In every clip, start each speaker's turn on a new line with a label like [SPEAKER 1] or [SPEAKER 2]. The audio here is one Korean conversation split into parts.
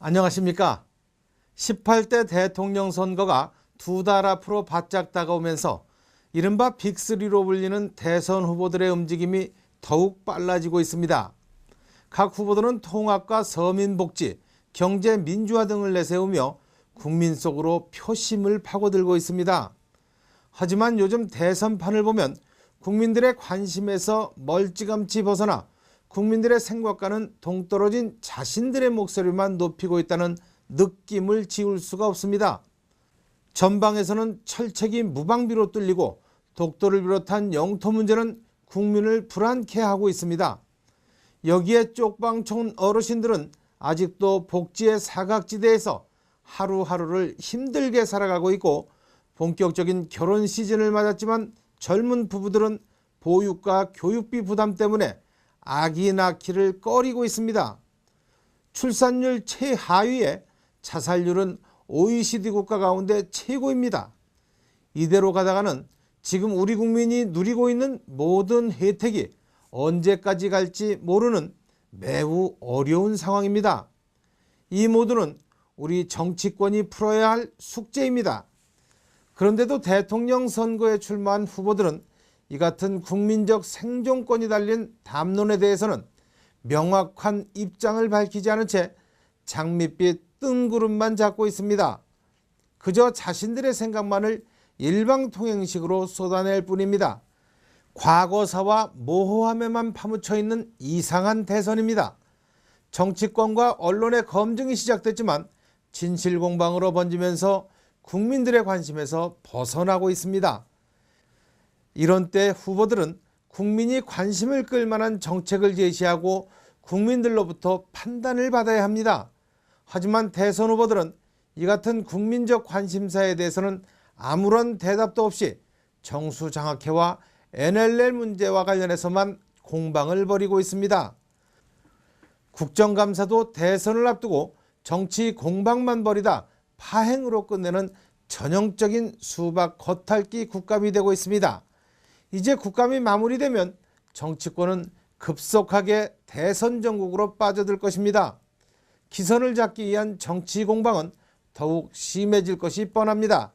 [SPEAKER 1] 안녕하십니까. 18대 대통령 선거가 두 달 앞으로 바짝 다가오면서 이른바 빅3로 불리는 대선 후보들의 움직임이 더욱 빨라지고 있습니다. 각 후보들은 통합과 서민복지, 경제 민주화 등을 내세우며 국민 속으로 표심을 파고들고 있습니다. 하지만 요즘 대선판을 보면 국민들의 관심에서 멀찌감치 벗어나 국민들의 생각과는 동떨어진 자신들의 목소리만 높이고 있다는 느낌을 지울 수가 없습니다. 전방에서는 철책이 무방비로 뚫리고 독도를 비롯한 영토 문제는 국민을 불안케 하고 있습니다. 여기에 쪽방촌 어르신들은 아직도 복지의 사각지대에서 하루하루를 힘들게 살아가고 있고 본격적인 결혼 시즌을 맞았지만 젊은 부부들은 보육과 교육비 부담 때문에 아기 낳기를 꺼리고 있습니다. 출산율 최하위에 자살률은 OECD 국가 가운데 최고입니다. 이대로 가다가는 지금 우리 국민이 누리고 있는 모든 혜택이 언제까지 갈지 모르는 매우 어려운 상황입니다. 이 모두는 우리 정치권이 풀어야 할 숙제입니다. 그런데도 대통령 선거에 출마한 후보들은 이 같은 국민적 생존권이 달린 담론에 대해서는 명확한 입장을 밝히지 않은 채 장밋빛 뜬구름만 잡고 있습니다. 그저 자신들의 생각만을 일방통행식으로 쏟아낼 뿐입니다. 과거사와 모호함에만 파묻혀 있는 이상한 대선입니다. 정치권과 언론의 검증이 시작됐지만 진실 공방으로 번지면서 국민들의 관심에서 벗어나고 있습니다. 이런 때 후보들은 국민이 관심을 끌 만한 정책을 제시하고 국민들로부터 판단을 받아야 합니다. 하지만 대선 후보들은 이 같은 국민적 관심사에 대해서는 아무런 대답도 없이 정수장학회와 NLL 문제와 관련해서만 공방을 벌이고 있습니다. 국정감사도 대선을 앞두고 정치 공방만 벌이다 파행으로 끝내는 전형적인 수박 겉핥기 국감이 되고 있습니다. 이제 국감이 마무리되면 정치권은 급속하게 대선 전국으로 빠져들 것입니다. 기선을 잡기 위한 정치 공방은 더욱 심해질 것이 뻔합니다.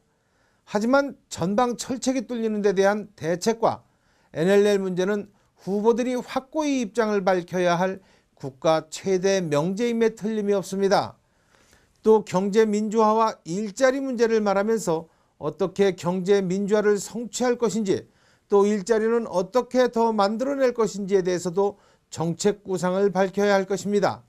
[SPEAKER 1] 하지만 전방 철책이 뚫리는 데 대한 대책과 NLL 문제는 후보들이 확고히 입장을 밝혀야 할 국가 최대 명제임에 틀림이 없습니다. 또 경제 민주화와 일자리 문제를 말하면서 어떻게 경제 민주화를 성취할 것인지 또 일자리는 어떻게 더 만들어낼 것인지에 대해서도 정책 구상을 밝혀야 할 것입니다.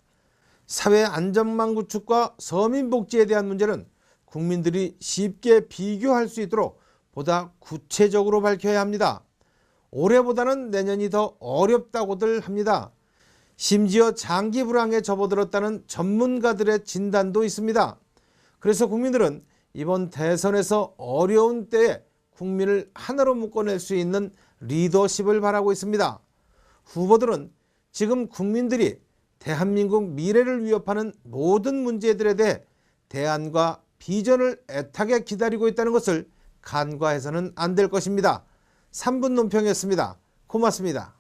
[SPEAKER 1] 사회 안전망 구축과 서민 복지에 대한 문제는 국민들이 쉽게 비교할 수 있도록 보다 구체적으로 밝혀야 합니다. 올해보다는 내년이 더 어렵다고들 합니다. 심지어 장기 불황에 접어들었다는 전문가들의 진단도 있습니다. 그래서 국민들은 이번 대선에서 어려운 때에 국민을 하나로 묶어낼 수 있는 리더십을 바라고 있습니다. 후보들은 지금 국민들이 대한민국 미래를 위협하는 모든 문제들에 대해 대안과 비전을 애타게 기다리고 있다는 것을 간과해서는 안 될 것입니다. 3분 논평이었습니다. 고맙습니다.